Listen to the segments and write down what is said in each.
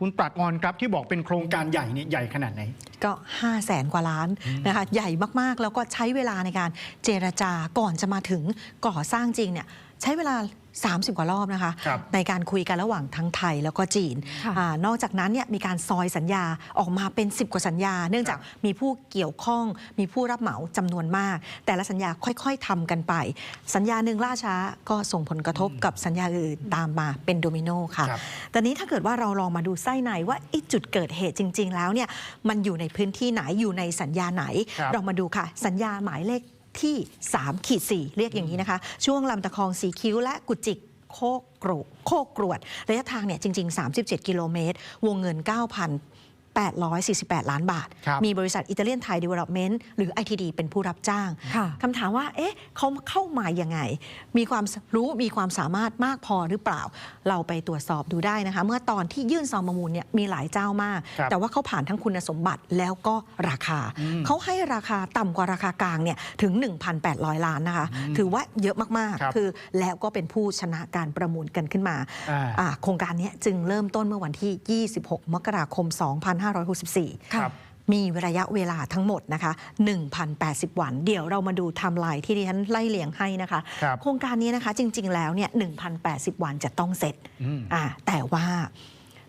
คุณปรักออนครับที่บอกเป็นโครงการใหญ่เนี่ยใหญ่ขนาดไหน ก็ 5 0 0แสนกว่าล้านนะคะใหญ่มากๆ แล้วก็ใช้เวลาในการเจรจาก่อนจะมาถึงก่อสร้างจริงเนี่ยใช้เวลา 30 กว่ารอบนะคะ ครับ ในการคุยกันระหว่างทั้งไทยแล้วก็จีนค่ะ อานอกจากนั้นเนี่ยมีการซอยสัญญาออกมาเป็น 10 กว่าสัญญา เนื่องจากมีผู้เกี่ยวข้อง มีผู้รับเหมาจำนวนมาก แต่ละสัญญาค่อยๆทำกันไป สัญญาหนึ่งล่าช้าก็ส่งผลกระทบกับสัญญาอื่นตามมาเป็นโดมิโนค่ะ ครับตอนนี้ถ้าเกิดว่าเราลองมาดูไส้ในว่าไอ้จุดเกิดเหตุจริง ๆ แล้วเนี่ยมันอยู่ในพื้นที่ไหนอยู่ในสัญญาไหน ครับ เรามาดูค่ะ สัญญาหมายเลข ที่3ขีด4เรียกอย่างนี้นะคะ ช่วงลำตะคองสีคิ้วและกุจิกโคกโกรโคกกรวด ระยะทางเนี่ยจริง ๆ 37 กิโลเมตร วงเงิน 9,000 848 ล้านบาทครับมีบริษัทอิตาเลียนไทยเดเวล็อปเมนต์หรือ ITD เป็นผู้รับจ้างค่ะคำถามว่า เอ๊ะเขาเข้ามายังไง มีความรู้มีความสามารถมากพอหรือเปล่า เราไปตรวจสอบดูได้นะคะ เมื่อตอนที่ยื่นซองประมูลเนี่ยมีหลายเจ้ามากครับแต่ว่าเขาผ่านทั้งคุณสมบัติแล้วก็ราคาอืมเขาให้ราคาต่ำกว่าราคากลางเนี่ยถึง 1,800 ล้านนะคะ ถือว่าเยอะมากครับๆคือแล้วก็เป็นผู้ชนะการประมูลกันขึ้นมาอ่าอ่าโครงการเนี้ยจึงเริ่มต้นเมื่อวันที่ 26 มกราคม 2564ครับมีระยะเวลาทั้งหมดนะคะ 1,080 วัน เดี๋ยวเรามาดูไทม์ไลน์ที่ดิฉันไล่เลียงให้นะคะครับโครงการนี้นะคะจริง ๆ แล้วเนี่ย1,080 วันจะต้องเสร็จอืมอ่าแต่ว่า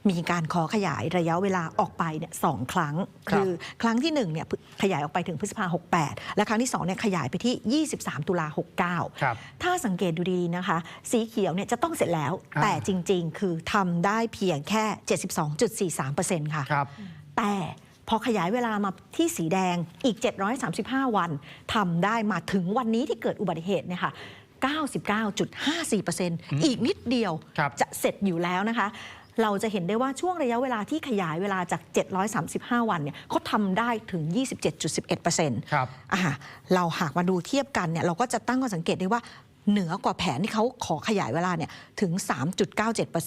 มีการขอขยายระยะเวลาออกไปเนี่ยสองครั้งครับอครั้งที่1เนี่ยขยายออกไปถึงพฤษภา68 และครั้งที่2เนี่ยขยายไปที่ 23 ตุลา69ครับถ้าสังเกตดูดีๆนะคะ สีเขียวเนี่ยจะต้องเสร็จแล้วอ่าแต่จริงๆ คือทำได้เพียงแค่ 72.43%ค่ะครับแต่พอขยายเวลามาที่สีแดงอีก 735 วันทำได้มาถึงวันนี้ที่เกิดอุบัติเหตุเนี่ยค่ะ99.54%อีกนิดเดียวครับจะเสร็จอยู่แล้วนะคะ เราจะเห็นได้ว่าช่วงระยะเวลาที่ขยายเวลาจาก 735 วันเนี่ยเขาทำได้ถึง 27.11%ครับอ่าเราหากมาดูเทียบกันเนี่ยเราก็จะตั้งข้อสังเกตได้ว่าเหนือกว่าแผนที่เขาขอขยายเวลาเนี่ยถึงครับ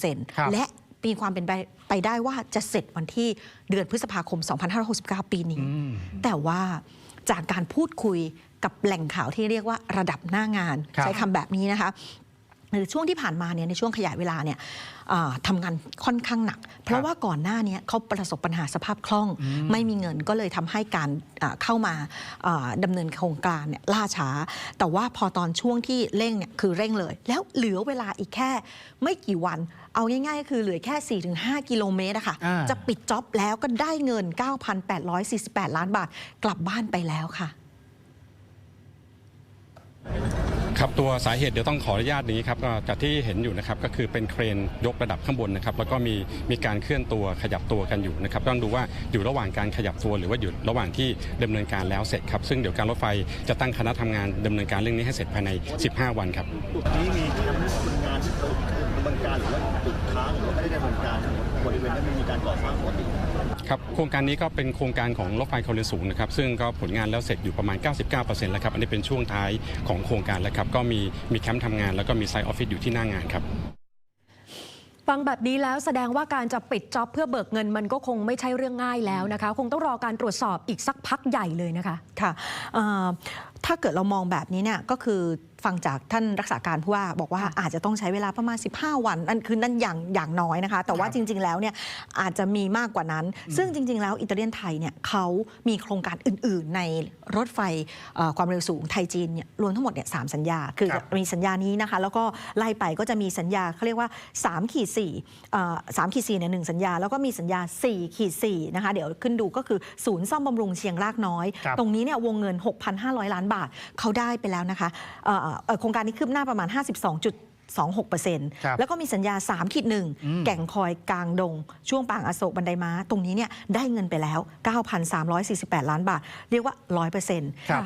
3.97%และมีความเป็นไปไปได้ว่าจะเสร็จวันที่เดือนพฤษภาคม 2569 ปีนี้อืมแต่ว่าจากการพูดคุยกับแหล่งข่าวที่เรียกว่าระดับหน้างานครับใช้คำแบบนี้นะคะ หรือช่วงที่ผ่านมาเนี่ยในช่วงขยายเวลาเนี่ยอ่าทำงานค่อนข้างหนัก เพราะว่าก่อนหน้าเนี้เขาประสบปัญหาสภาพคล่องอืมไม่มีเงินก็เลยทำให้การอ่าเข้ามาอ่าดำเนินโครงการเนี่ยล่าช้า แต่ว่าพอตอนช่วงที่เร่งเนี่ยคือเร่งเลย แล้วเหลือเวลาอีกแค่ไม่กี่วัน เอาง่ายๆก็คือเหลือแค่ 4-5 กิโลเมตรอะค่ะอ่าจะปิดจ็อบแล้วก็ได้เงิน 9,848 ล้านบาทกลับบ้านไปแล้วค่ะ ครับตัวสาเหตุเดี๋ยวต้องขออนุญาตอย่างนี้ครับก็จากที่เห็นอยู่นะครับก็คือเป็นเครนยกระดับข้างบนนะครับแล้วก็มีมีการเคลื่อนตัวขยับตัวกันอยู่นะครับต้องดูว่าอยู่ระหว่างการขยับตัวหรือว่าอยู่ระหว่างที่ดำเนินการแล้วเสร็จครับซึ่งเดี๋ยวการรถไฟจะตั้งคณะทำงานดำเนินการเรื่องนี้ให้เสร็จภายใน 15 วันครับจุดนี้มีที่ทำงานที่ดำเนินการหรือว่าจุดค้างหรือว่าไม่ได้ดำเนินการบริเวณนั้นไม่มีการก่อสร้างปกติ ครับโครงการนี้ก็เป็นโครงการของรถไฟความเร็วสูงนะครับซึ่งก็ผลงานแล้วเสร็จอยู่ประมาณ 99%แล้วครับอันนี้เป็นช่วงท้ายของโครงการแล้วครับก็มีมีแคมป์ทำงาน แล้วก็มีไซต์ออฟฟิศอยู่ที่หน้างานครับฟังแบบนี้แล้วแสดงว่าการจะปิดจ็อบเพื่อเบิกเงินมันก็คงไม่ใช่เรื่องง่ายแล้วนะคะ คงต้องรอการตรวจสอบอีกสักพักใหญ่เลยนะคะค่ะเอ่อถ้าเกิดเรามองแบบนี้เนี่ยก็คือ ฟังจากท่านรักษาการผู้ว่าบอกว่าอาจจะต้องใช้เวลาประมาณ 15 วันนั่นคือนั่นอย่างอย่างน้อยนะคะ แต่ว่าครับจริง ๆ แล้วเนี่ยอาจจะมีมากกว่านั้น ซึ่งจริง ๆ แล้วอิตาเลียนไทยเนี่ยเขามีโครงการอื่น ๆ ในรถไฟเอ่อความเร็วสูงไทยจีนเนี่ยรวมทั้งหมดเนี่ยสามสัญญา คือครับมีสัญญานี้นะคะ แล้วก็ไล่ไปก็จะมีสัญญาเขาเรียกว่า3ขีด4 3ขีด4เนี่ยหนึ่งสัญญา แล้วก็มีสัญญา4ขีด4นะคะเดี๋ยวขึ้นดูก็คือศูนย์ซ่อมบำรุงเชียงรากน้อยครับตรงนี้เนี่ยวงเงิน 6,500 ล้านบาทเขาได้ไปแล้วนะคะเอ่อเอ่อโครงการนี้คืบหน้าประมาณ 52.26%ครับแล้วก็มีสัญญา3ขีดหนึ่งอืมแก่งคอยกลางดง ช่วงปางอโศกบันไดม้า ตรงนี้เนี่ยได้เงินไปแล้ว 9,348 ล้านบาท เรียกว่า 100%ครับ